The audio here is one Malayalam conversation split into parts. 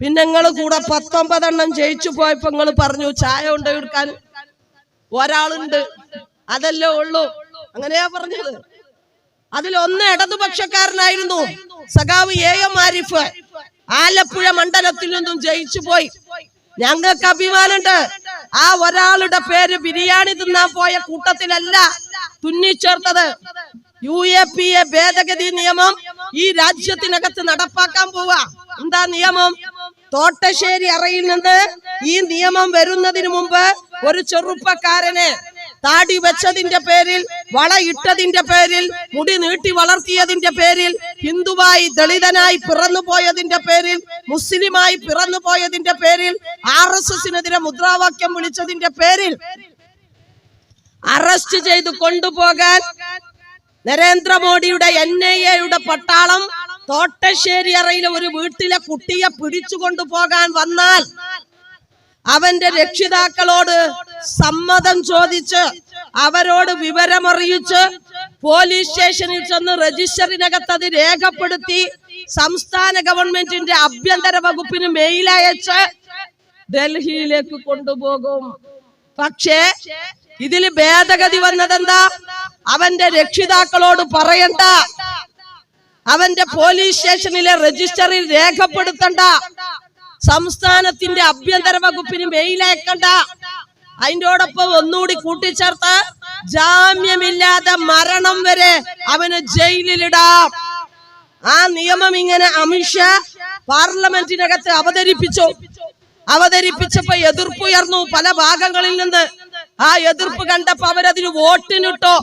പിന്നെ നിങ്ങൾ കൂടെ പത്തൊമ്പതെണ്ണം ജയിച്ചു പോയപ്പോ നിങ്ങൾ പറഞ്ഞു ചായ കൊണ്ട് എടുക്കാൻ? ഒരാളുണ്ട്. അതല്ലേ ഉള്ളൂ. അങ്ങനെയാ പറഞ്ഞത്. അതിലൊന്ന് ഇടതുപക്ഷക്കാരനായിരുന്നു സഖാവ് എ എം ആരിഫ്. ആലപ്പുഴ മണ്ഡലത്തിൽ നിന്നും ജയിച്ചു പോയി. ഞങ്ങൾക്ക് അഭിമാനമുണ്ട്. ആ ഒരാളുടെ പേര് ബിരിയാണി തിന്നാൻ പോയ കൂട്ടത്തിലല്ല തുന്നിച്ചേർത്തത്. യു എ പി എ ഭേദഗതി നിയമം ഈ രാജ്യത്തിനകത്ത് നടപ്പാക്കാൻ പോവാ. എന്താ നിയമം? തോട്ടശ്ശേരി അറയിൽ നിന്ന് ഈ നിയമം വരുന്നതിന് മുമ്പ് ഒരു ചെറുപ്പക്കാരനെ താടി വെച്ചതിന്റെ പേരിൽ വളയിട്ടതിന്റെ പേരിൽ മുടി നീട്ടി വളർത്തിയതിന്റെ പേരിൽ ഹിന്ദുവായി ദളിതനായി പിറന്നു പോയതിന്റെ പേരിൽ മുസ്ലിമായി പിറന്നു പോയതിന്റെ പേരിൽ ആർ എസ് എസിനെതിരെ മുദ്രാവാക്യം വിളിച്ചതിന്റെ പേരിൽ അറസ്റ്റ് ചെയ്ത് കൊണ്ടുപോകാൻ നരേന്ദ്രമോദിയുടെ എൻ ഐ എയുടെ പട്ടാളം തോട്ടശ്ശേരി അറയിലെ ഒരു വീട്ടിലെ കുട്ടിയെ പിടിച്ചു കൊണ്ടുപോകാൻ വന്നാൽ അവന്റെ രക്ഷിതാക്കളോട് സമ്മതം ചോദിച്ച് അവരോട് വിവരമറിയിച്ച് പോലീസ് സ്റ്റേഷനിൽ ചെന്ന് രജിസ്റ്ററിനകത്ത് അത് രേഖപ്പെടുത്തി സംസ്ഥാന ഗവൺമെന്റിന്റെ ആഭ്യന്തര വകുപ്പിന് മെയിൽ അയച്ച് ഡൽഹിയിലേക്ക് കൊണ്ടുപോകും. പക്ഷേ ഇതിൽ ഭേദഗതി വന്നതെന്താ? അവന്റെ രക്ഷിതാക്കളോട് പറയണ്ട. അവന്റെ പോലീസ് സ്റ്റേഷനിലെ രജിസ്റ്ററിൽ രേഖപ്പെടുത്തണ്ട. സംസ്ഥാനത്തിന്റെ ആഭ്യന്തര വകുപ്പിന് മെയിൽ അയക്കണ്ട. അതിന്റെയോടൊപ്പം ഒന്നുകൂടി കൂട്ടിച്ചേർത്ത് ജാമ്യമില്ലാതെ മരണം വരെ അവന് ജയിലിലിടാം. ആ നിയമം ഇങ്ങനെ അമിത്ഷാ പാർലമെന്റിനകത്ത് അവതരിപ്പിച്ചു. അവതരിപ്പിച്ചപ്പോ എതിർപ്പുയർന്നു. പല ഭാഗങ്ങളിൽ നിന്ന് ആ എതിർപ്പ് കണ്ടപ്പോ അവരതിന് വോട്ടിനിട്ടോ.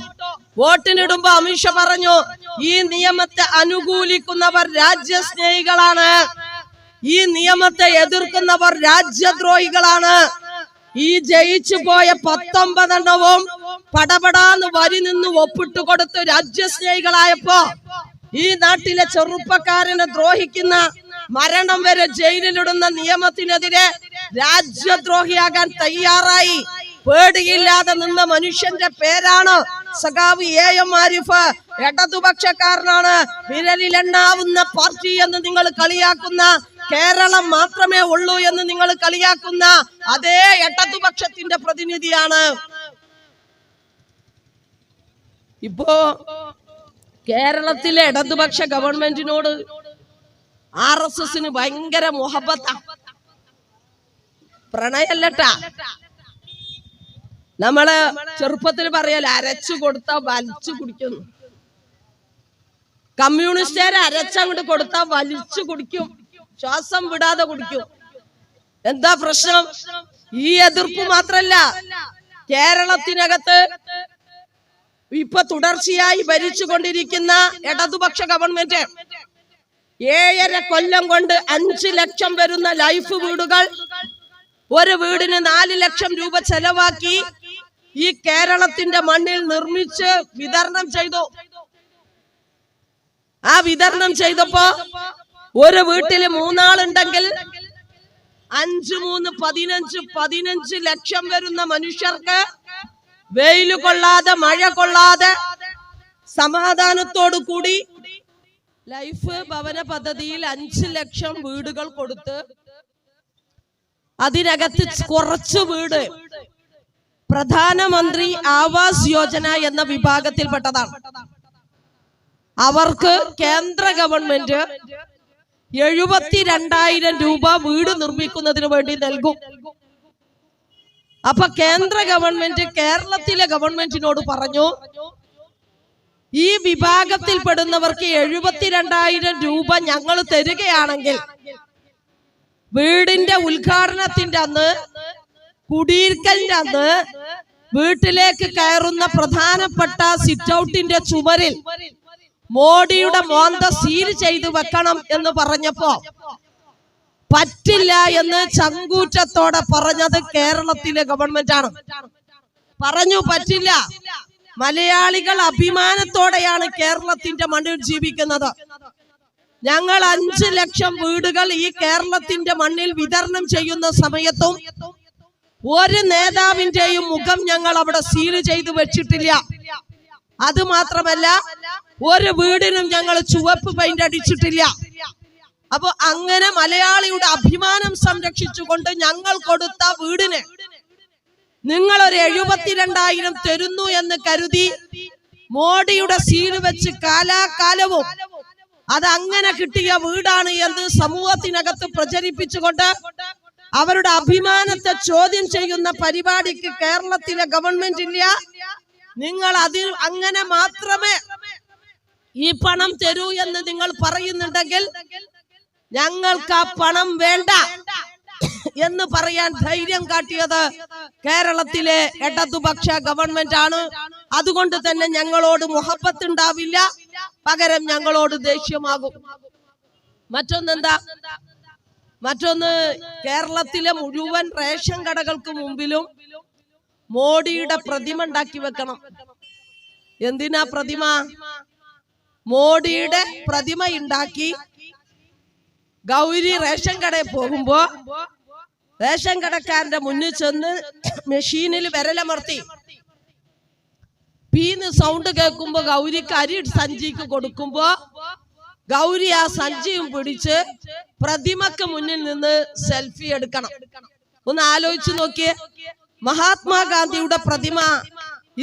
വോട്ടിനിടുമ്പോ അമിത്ഷാ പറഞ്ഞു ഈ നിയമത്തെ അനുകൂലിക്കുന്നവർ രാജ്യസ്നേഹികളാണ്. ഈ നിയമത്തെ എതിർക്കുന്നവർ രാജ്യദ്രോഹികളാണ്. ഈ ജയിച്ചു പോയ പത്തൊമ്പതെണ്ണവും പടപടാന്ന് വരി നിന്ന് ഒപ്പിട്ട് കൊടുത്ത് രാജ്യസ്നേഹികളായപ്പോ ഈ നാട്ടിലെ ചെറുപ്പക്കാരനെ ദ്രോഹിക്കുന്ന മരണം വരെ ജയിലിലിടുന്ന നിയമത്തിനെതിരെ രാജ്യദ്രോഹിയാകാൻ തയ്യാറായി. പേടിയില്ലാതെ നിന്ന മനുഷ്യന്റെ പേരാണ് സഖാവ് എ എം ആരിഫ് ഇടതുപക്ഷക്കാരനാണ്. വിരലിലെണ്ണാവുന്ന പാർട്ടി എന്ന് നിങ്ങൾ കളിയാക്കുന്ന കേരളം മാത്രമേ ഉള്ളൂ എന്ന് നിങ്ങൾ കളിയാക്കുന്ന അതേ ഇടതുപക്ഷത്തിന്റെ പ്രതിനിധിയാണ്. ഇപ്പോ കേരളത്തിലെ ഇടതുപക്ഷ ഗവൺമെന്റിനോട് ആർ എസ് എസിന് ഭയങ്കര മുഹബത്ത. പ്രണയല്ലട്ടാ. നമ്മൾ ചെറുപ്പത്തിൽ പറയല അരച്ചു കൊടുത്താ വലിച്ചു കുടിക്കുന്നു കമ്മ്യൂണിസ്റ്റുകാർ അരച്ചങ്ങോട്ട് കൊടുത്താ വലിച്ചു കുടിക്കും. ശ്വാസം വിടാതെ കുടിക്കും. എന്താ പ്രശ്നം? ഈ എതിർപ്പ് മാത്രല്ല. കേരളത്തിനകത്ത് ഇപ്പൊ തുടർച്ചയായി ഭരിച്ചുകൊണ്ടിരിക്കുന്ന ഇടതുപക്ഷ ഗവൺമെന്റ് ഏഴര കൊല്ലം കൊണ്ട് അഞ്ചു ലക്ഷം വരുന്ന ലൈഫ് വീടുകൾ ഒരു വീടിന് നാല് ലക്ഷം രൂപ ചെലവാക്കി ഈ കേരളത്തിന്റെ മണ്ണിൽ നിർമ്മിച്ച് വിതരണം ചെയ്തു. ആ വിതരണം ചെയ്തപ്പോ ഒരു വീട്ടിൽ മൂന്നാളുണ്ടെങ്കിൽ അഞ്ച് മൂന്ന് പതിനഞ്ച് പതിനഞ്ച് ലക്ഷം വരുന്ന മനുഷ്യർക്ക് വെയിൽ കൊള്ളാതെ മഴ കൊള്ളാതെ സമാധാനത്തോടു കൂടി ലൈഫ് ഭവന പദ്ധതിയിൽ അഞ്ച് ലക്ഷം വീടുകൾ കൊടുത്ത് അതിനകത്ത് കുറച്ച് വീട് പ്രധാനമന്ത്രി ആവാസ് യോജന എന്ന വിഭാഗത്തിൽപ്പെട്ടതാണ്. അവർക്ക് കേന്ദ്ര ഗവൺമെന്റ് എഴുപത്തിരണ്ടായിരം രൂപ വീട് നിർമ്മിക്കുന്നതിന് വേണ്ടി നൽകും. അപ്പൊ കേന്ദ്ര ഗവൺമെന്റ് കേരളത്തിലെ ഗവൺമെന്റിനോട് പറഞ്ഞു ഈ വിഭാഗത്തിൽപ്പെടുന്നവർക്ക് എഴുപത്തിരണ്ടായിരം രൂപ ഞങ്ങൾ തരികയാണെങ്കിൽ വീടിന്റെ ഉദ്ഘാടനത്തിന്റെ അന്ന് കുടിയിരിക്കലിന്റെ അന്ന് വീട്ടിലേക്ക് കയറുന്ന പ്രധാനപ്പെട്ട സിറ്റ് ഔട്ടിന്റെ ചുമരിൽ മോഡിയുടെ മോന്ത സീൽ ചെയ്തു വെക്കണം എന്ന് പറഞ്ഞപ്പോ പറ്റില്ല എന്ന് ചങ്കൂറ്റത്തോടെ പറഞ്ഞത് കേരളത്തിലെ ഗവൺമെന്റ് ആണ്. പറഞ്ഞു പറ്റില്ല. മലയാളികൾ അഭിമാനത്തോടെയാണ് കേരളത്തിന്റെ മണ്ണിൽ ജീവിക്കുന്നത്. ഞങ്ങൾ അഞ്ചു ലക്ഷം വീടുകൾ ഈ കേരളത്തിന്റെ മണ്ണിൽ വിതരണം ചെയ്യുന്ന സമയത്തും ഒരു നേതാവിന്റെയും മുഖം ഞങ്ങൾ അവിടെ സീൽ ചെയ്ത് വെച്ചിട്ടില്ല. അത് മാത്രമല്ല ഒരു വീടിനും ഞങ്ങൾ ചുവപ്പ് പെയിന്റ് അടിച്ചിട്ടില്ല. അപ്പൊ അങ്ങനെ മലയാളിയുടെ അഭിമാനം സംരക്ഷിച്ചുകൊണ്ട് ഞങ്ങൾ കൊടുത്ത വീടിന് നിങ്ങൾ ഒരു എഴുപത്തിരണ്ടായിരം തരുന്നു എന്ന് കരുതി മോഡിയുടെ സീൽ വെച്ച് കാലാകാലവും അത് അങ്ങനെ കിട്ടിയ വീടാണ് എന്ന് സമൂഹത്തിനകത്ത് പ്രചരിപ്പിച്ചുകൊണ്ട് അവരുടെ അഭിമാനത്തെ ചോദ്യം ചെയ്യുന്ന പരിപാടിക്ക് കേരളത്തിലെ ഗവൺമെന്റ് ഇല്ല. നിങ്ങൾ അതിൽ അങ്ങനെ മാത്രമേ ഈ പണം തരൂ എന്ന് നിങ്ങൾ പറയുന്നുണ്ടെങ്കിൽ ഞങ്ങൾക്ക് ആ പണം വേണ്ട എന്ന് പറയാൻ ധൈര്യം കാട്ടിയത് കേരളത്തിലെ ഇടതുപക്ഷ ഗവൺമെന്റ് ആണ്. അതുകൊണ്ട് തന്നെ ഞങ്ങളോട് മുഹബത്ത് ഉണ്ടാവില്ല. പകരം ഞങ്ങളോട് ദേഷ്യമാകും. മറ്റൊന്നെന്താ? മറ്റൊന്ന് കേരളത്തിലെ മുഴുവൻ റേഷൻ കടകൾക്ക് മുമ്പിലും മോഡിയുടെ പ്രതിമ ഉണ്ടാക്കി വെക്കണം. എന്തിനാ പ്രതിമ? മോഡിയുടെ പ്രതിമ ഉണ്ടാക്കി ഗൗരി റേഷൻ കടയിൽ പോകുമ്പോ റേഷൻ കടക്കാരന്റെ മുന്നിൽ ചെന്ന് മെഷീനിൽ വിരലമർത്തി. പീന്ന് സൗണ്ട് കേൾക്കുമ്പോ ഗൗരിക്ക് അരി സഞ്ചിക്ക് കൊടുക്കുമ്പോ ഗൗരി ആ സഞ്ചിയും പിടിച്ച് പ്രതിമക്ക് മുന്നിൽ നിന്ന് സെൽഫി എടുക്കണം. ഒന്ന് ആലോചിച്ചു നോക്കിയേ. മഹാത്മാഗാന്ധിയുടെ പ്രതിമ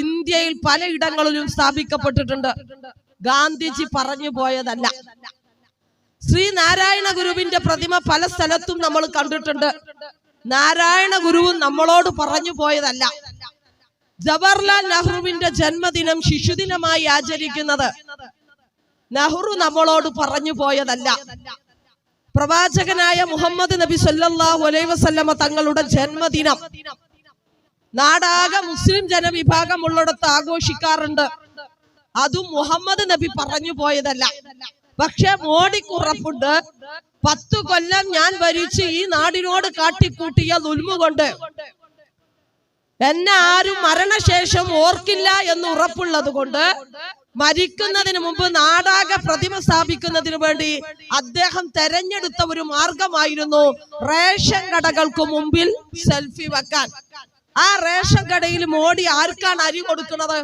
ഇന്ത്യയിൽ പലയിടങ്ങളിലും സ്ഥാപിക്കപ്പെട്ടിട്ടുണ്ട്. ഗാന്ധിജി പറഞ്ഞു പോയതല്ല. ശ്രീ നാരായണ ഗുരുവിന്റെ പ്രതിമ പല സ്ഥലത്തും നമ്മൾ കണ്ടിട്ടുണ്ട്. നാരായണ ഗുരുവും നമ്മളോട് പറഞ്ഞു പോയതല്ല. ജവഹർലാൽ നെഹ്റുവിന്റെ ജന്മദിനം ശിശുദിനമായി ആചരിക്കുന്നത് നെഹ്റു നമ്മളോട് പറഞ്ഞു പോയതല്ല. പ്രവാചകനായ മുഹമ്മദ് നബി സല്ലല്ലാഹു അലൈഹി വസല്ലമ തങ്ങളുടെ ജന്മദിനം. നാടാകെ മുസ്ലിം ജനവിഭാഗം ഉള്ളിടത്ത് ആഘോഷിക്കാറുണ്ട്. അതും മുഹമ്മദ് നബി പറഞ്ഞു പോയതല്ല. പക്ഷെ മോഡിക്കുറപ്പുണ്ട് പത്തു കൊല്ലം ഞാൻ ഭരിച്ച് ഈ നാടിനോട് കാട്ടിക്കൂട്ടിയ ദുൽമുകൊണ്ട്. എന്നെ ആരും മരണശേഷം ഓർക്കില്ല എന്ന് ഉറപ്പുള്ളത് കൊണ്ട് മരിക്കുന്നതിന് മുമ്പ് നാടാകെ പ്രതിമ സ്ഥാപിക്കുന്നതിന് വേണ്ടി അദ്ദേഹം തെരഞ്ഞെടുത്ത ഒരു മാർഗമായിരുന്നു റേഷൻ കടകൾക്ക് മുമ്പിൽ സെൽഫി വെക്കാൻ. ആ റേഷൻ കടയിൽ മോഡി ആർക്കാണ് അരി കൊടുക്കുന്നത്?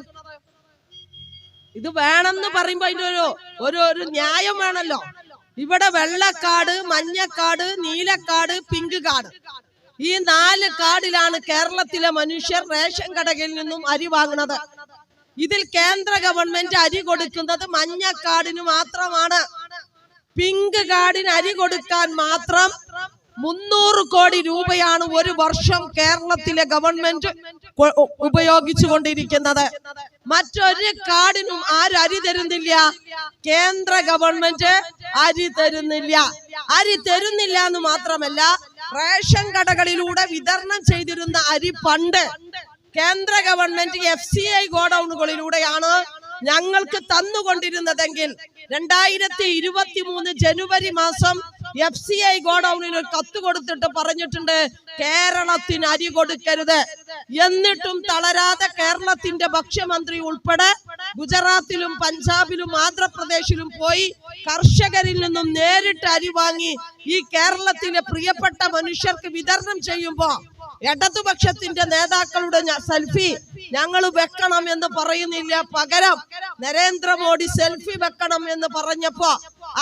ഇത് വേണമെന്ന് പറയുമ്പോ അതിന്റെ ഒരു ഒരു ഒരു ന്യായം വേണല്ലോ. ഇവിടെ വെള്ളക്കാട് മഞ്ഞക്കാട് നീലക്കാട് പിങ്ക് കാട്. ഈ നാല് കാടിലാണ് കേരളത്തിലെ മനുഷ്യർ റേഷൻ കടകളിൽ നിന്നും അരി വാങ്ങുന്നത്. ഇതിൽ കേന്ദ്ര ഗവൺമെന്റ് അരി കൊടുക്കുന്നത് മഞ്ഞ കാർഡിന് മാത്രമാണ്. പിങ്ക് കാർഡിന് അരി കൊടുക്കാൻ മാത്രം മുന്നൂറ് കോടി രൂപയാണ് ഒരു വർഷം കേരളത്തിലെ ഗവൺമെന്റ് ഉപയോഗിച്ചു കൊണ്ടിരിക്കുന്നത് മറ്റൊരു കാർഡിനും ആരും അരി തരുന്നില്ല. കേന്ദ്ര ഗവൺമെന്റ് അരി തരുന്നില്ല. അരി തരുന്നില്ല എന്ന് മാത്രമല്ല റേഷൻ കടകളിലൂടെ വിതരണം ചെയ്തിരുന്ന അരി പണ്ട് കേന്ദ്ര ഗവൺമെന്റ് എഫ് സി ഐ ഗോഡൌണുകളിലൂടെയാണ് ഞങ്ങൾക്ക് തന്നുകൊണ്ടിരുന്നതെങ്കിൽ രണ്ടായിരത്തി ഇരുപത്തി മൂന്ന് ജനുവരി മാസം എഫ് സി ഐ ഗോഡൌണിന് കത്ത് കൊടുത്തിട്ട് പറഞ്ഞിട്ടുണ്ട് കേരളത്തിന് അരി കൊടുക്കരുത് എന്നിട്ടും തളരാതെ കേരളത്തിന്റെ ഭക്ഷ്യമന്ത്രി ഉൾപ്പെടെ ഗുജറാത്തിലും പഞ്ചാബിലും ആന്ധ്രാപ്രദേശിലും പോയി കർഷകരിൽ നിന്നും നേരിട്ട് അരി വാങ്ങി ഈ കേരളത്തിലെ പ്രിയപ്പെട്ട മനുഷ്യർക്ക് വിതരണം ചെയ്യുമ്പോ ഇടതുപക്ഷത്തിന്റെ നേതാക്കളുടെ സെൽഫി ഞങ്ങൾ വെക്കണം എന്ന് പറയുന്നില്ല. പകരം നരേന്ദ്രമോദി സെൽഫി വെക്കണം എന്ന് പറഞ്ഞപ്പോ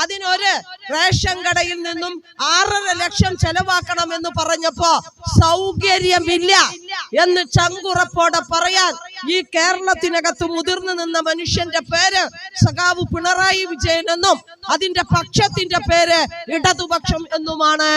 അതിനൊരു റേഷൻ കടയിൽ നിന്നും ആറര ലക്ഷം ചെലവാക്കണം എന്ന് പറഞ്ഞപ്പോ സൗകര്യമില്ല എന്ന് ചങ്കുറപ്പോടെ പറയാൻ ഈ കേരളത്തിനകത്ത് മുതിർന്നു നിന്ന മനുഷ്യന്റെ പേര് സഖാവ് പിണറായി വിജയൻ എന്നും അതിന്റെ പക്ഷത്തിന്റെ പേര് ഇടതുപക്ഷം എന്നുമാണ്.